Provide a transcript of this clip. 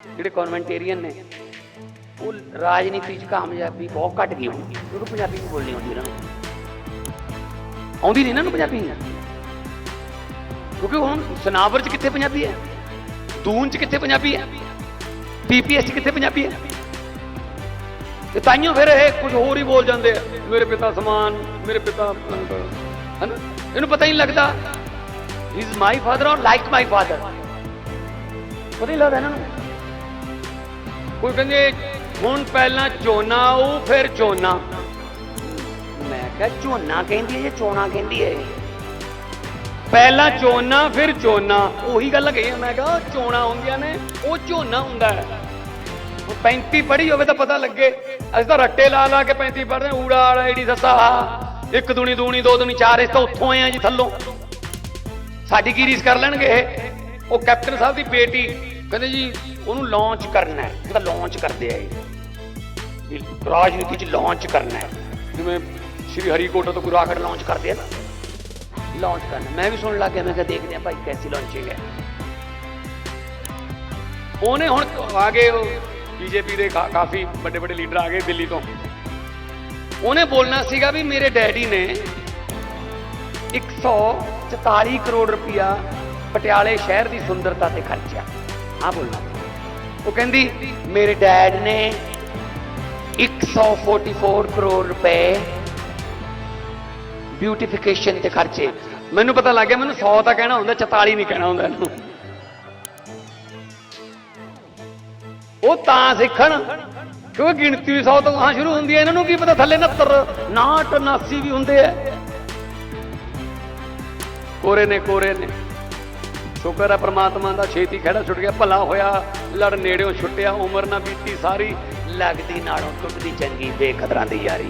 ਜਿਹੜੇ ਕਨਵੈਂਟੇਰੀਅਨ ਨੇ, ਉਹ ਰਾਜਨੀਤੀ 'ਚ ਕਾਮਯਾਬੀ ਬਹੁਤ ਘਟ ਗਈ ਹੁਣ ਕਿਉਂਕਿ ਪੰਜਾਬੀ ਨਹੀਂ ਬੋਲਣੀ ਆਉਂਦੀ ਇਹਨਾਂ ਨੂੰ। ਆਉਂਦੀ ਨਹੀਂ ਇਹਨਾਂ ਨੂੰ ਪੰਜਾਬੀ। ਕਿਉਂਕਿ ਹੁਣ ਸਨਾਵਰ 'ਚ ਕਿੱਥੇ ਪੰਜਾਬੀ ਹੈ? ਦੂਨ 'ਚ ਕਿੱਥੇ ਪੰਜਾਬੀ ਹੈ? ਪੀਪੀਐਸ 'ਚ ਕਿੱਥੇ ਪੰਜਾਬੀ ਹੈ? ਤੇ ਤਾਈਓ ਫਿਰ ਇਹ ਕੁਝ ਹੋਰ ਹੀ ਬੋਲ ਜਾਂਦੇ ਆ, ਮੇਰੇ ਪਿਤਾ ਸਮਾਨ, ਮੇਰੇ ਪਿਤਾ ਹਨਾ? ਇਹਨੂੰ ਪਤਾ ਹੀ ਨਹੀਂ ਲੱਗਦਾ। ਇਜ਼ ਮਾਈ ਫਾਦਰ ਔਰ ਲਾਈਕ ਮਾਈ ਫਾਦਰ ਪਤਾ ਹੀ ਲੱਗਦਾ ਇਹਨਾਂ ਨੂੰ। ਕੋਈ ਕਹਿੰਦੇ ਹੁਣ ਪਹਿਲਾਂ ਝੋਨਾ ਉਹ ਫਿਰ ਝੋਨਾ ਮੈਂ ਕਿਹਾ ਝੋਨਾ ਕਹਿੰਦੀ ਹੈ ਜਾਂ ਚੋਣਾ ਕਹਿੰਦੀ ਹੈ? ਪਹਿਲਾਂ ਝੋਨਾ ਫਿਰ ਝੋਨਾ ਉਹੀ ਗੱਲ ਕਹੀ ਮੈਂ ਕਿਹਾ ਚੋਣਾ ਹੁੰਦੀਆਂ ਨੇ ਉਹ ਝੋਨਾ ਹੁੰਦਾ ਹੈ। 35 ਪੜ੍ਹੀ ਹੋਵੇ ਤਾਂ ਪਤਾ ਲੱਗੇ। ਅਸੀਂ ਤਾਂ ਰੱਟੇ ਲਾ ਲਾ ਕੇ 35 ਪੜ੍ਹਦੇ ਹਾਂ, ਊੜਾ ਆੜਾ ਈੜੀ ਸੱਸਾ। ਇੱਕ ਦੂਣੀ ਦੂਣੀ ਦੋ ਦੂਣੀ ਚਾਰ ਇਸ ਤਾਂ ਉੱਥੋਂ ਆਏ ਆ ਜੀ ਥੱਲੋਂ। ਸਾਡੀ ਕੀ ਰੀਸ ਕਰ ਲੈਣਗੇ ਇਹ? ਉਹ ਕੈਪਟਨ ਸਾਹਿਬ ਦੀ ਬੇਟੀ ਕਹਿੰਦੇ ਜੀ, ਉਹਨੂੰ ਲਾਂਚ ਕਰਨਾ ਹੈ। ਉਹਦਾ ਲਾਂਚ ਕਰਦੇ ਆ ਇਹ। ਰਾਜਨੀਤੀ ਚ ਲਾਂਚ ਕਰਨਾ ਹੈ। ਜਿਵੇਂ ਸ਼੍ਰੀ ਹਰੀਕੋਟਾ ਤੋਂ ਗੁਰਾਖੜ ਲਾਂਚ ਕਰਦੇ ਆ ਨਾ ਲਾਂਚ ਕਰਨਾ। ਮੈਂ ਵੀ ਸੁਣ ਲੱਗ ਗਿਆ, ਮੈਂ ਕਿਹਾ ਦੇਖਦੇ ਆ ਭਾਈ ਕੈਸੀ ਲਾਂਚਿੰਗ ਹੈ। ਉਹਨੇ ਹੁਣ ਆ ਗਏ ਉਹ ਬੀਜੇਪੀ ਦੇ ਕਾਫੀ ਵੱਡੇ ਵੱਡੇ ਲੀਡਰ ਆ ਗਏ ਦਿੱਲੀ ਤੋਂ। ਉਹਨੇ ਬੋਲਣਾ ਸੀਗਾ ਵੀ ਮੇਰੇ ਡੈਡੀ ਨੇ 144 ਕਰੋੜ ਰੁਪਇਆ ਪਟਿਆਲੇ ਸ਼ਹਿਰ ਦੀ ਸੁੰਦਰਤਾ ਤੇ ਖਰਚਿਆ। ਆ ਬੋਲਣਾ। ਉਹ ਕਹਿੰਦੀ, ਮੇਰੇ ਡੈਡ ਨੇ 144 ਕਰੋੜ ਰੁਪਏ ਬਿਊਟੀਫਿਕੇਸ਼ਨ ਤੇ ਖਰਚੇ। ਮੈਨੂੰ ਪਤਾ ਲੱਗ ਗਿਆ, ਮੈਨੂੰ 100 ਤਾਂ ਕਹਿਣਾ ਹੁੰਦਾ 44 ਨਹੀਂ ਕਹਿਣਾ ਹੁੰਦਾ ਇਹਨੂੰ। ਉਹ ਤਾਂ ਸਿੱਖਣ, ਕਿਉਂਕਿ ਗਿਣਤੀ 100 ਤੋਂ ਹਾਂ ਸ਼ੁਰੂ ਹੁੰਦੀ ਹੈ, ਇਹਨਾਂ ਨੂੰ ਕੀ ਪਤਾ ਥੱਲੇ 69 69 79 ਵੀ ਹੁੰਦੇ ਆ। ਕੋਰੇ ਨੇ ਕੋਰੇ ਨੇ। ਸ਼ੁਕਰ ਹੈ ਪ੍ਰਮਾਤਮਾ ਦਾ, ਛੇਤੀ ਖੜਾ ਛੁੱਟ ਗਿਆ, ਭਲਾ ਹੋਇਆ, ਲੜ ਨੇੜਿਓਂ ਛੁੱਟਿਆ, ਉਮਰ ਨਾ ਬੀਤੀ ਸਾਰੀ, ਲੱਗਦੀ ਨਾਲੋਂ ਟੁੱਟਦੀ ਚੰਗੀ ਬੇਕਦਰਾਂ ਦੀ ਯਾਰੀ।